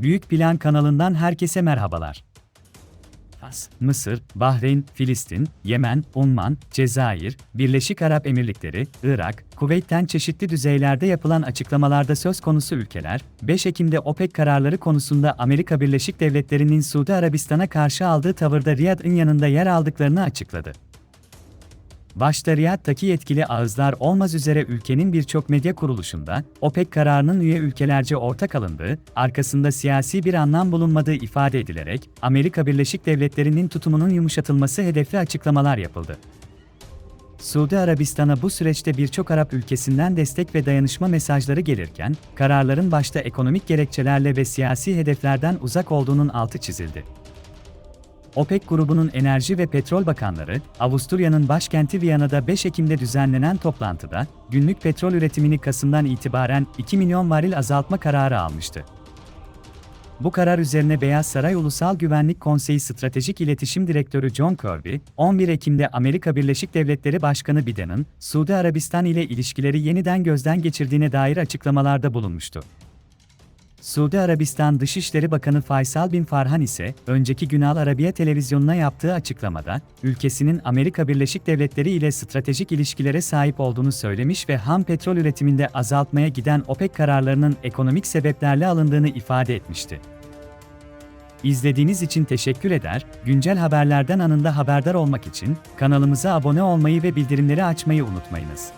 Büyük Plan kanalından herkese merhabalar. Fas, Mısır, Bahreyn, Filistin, Yemen, Umman, Cezayir, Birleşik Arap Emirlikleri, Irak, Kuveyt'ten çeşitli düzeylerde yapılan açıklamalarda söz konusu ülkeler, 5 Ekim'de OPEC kararları konusunda Amerika Birleşik Devletleri'nin Suudi Arabistan'a karşı aldığı tavırda Riyad'ın yanında yer aldıklarını açıkladı. Başta Riyad'daki yetkili ağızlar olmaz üzere ülkenin birçok medya kuruluşunda, OPEC kararının üye ülkelerce ortak alındığı, arkasında siyasi bir anlam bulunmadığı ifade edilerek, Amerika Birleşik Devletleri'nin tutumunun yumuşatılması hedefli açıklamalar yapıldı. Suudi Arabistan'a bu süreçte birçok Arap ülkesinden destek ve dayanışma mesajları gelirken, kararların başta ekonomik gerekçelerle ve siyasi hedeflerden uzak olduğunun altı çizildi. OPEC grubunun enerji ve petrol bakanları, Avusturya'nın başkenti Viyana'da 5 Ekim'de düzenlenen toplantıda, günlük petrol üretimini Kasım'dan itibaren 2 milyon varil azaltma kararı almıştı. Bu karar üzerine Beyaz Saray Ulusal Güvenlik Konseyi Stratejik İletişim Direktörü John Kirby, 11 Ekim'de Amerika Birleşik Devletleri Başkanı Biden'ın Suudi Arabistan ile ilişkileri yeniden gözden geçirdiğine dair açıklamalarda bulunmuştu. Suudi Arabistan Dışişleri Bakanı Faysal bin Farhan ise, önceki gün Al Arabiya televizyonuna yaptığı açıklamada, ülkesinin Amerika Birleşik Devletleri ile stratejik ilişkilere sahip olduğunu söylemiş ve ham petrol üretiminde azaltmaya giden OPEC kararlarının ekonomik sebeplerle alındığını ifade etmişti. İzlediğiniz için teşekkür eder, güncel haberlerden anında haberdar olmak için kanalımıza abone olmayı ve bildirimleri açmayı unutmayınız.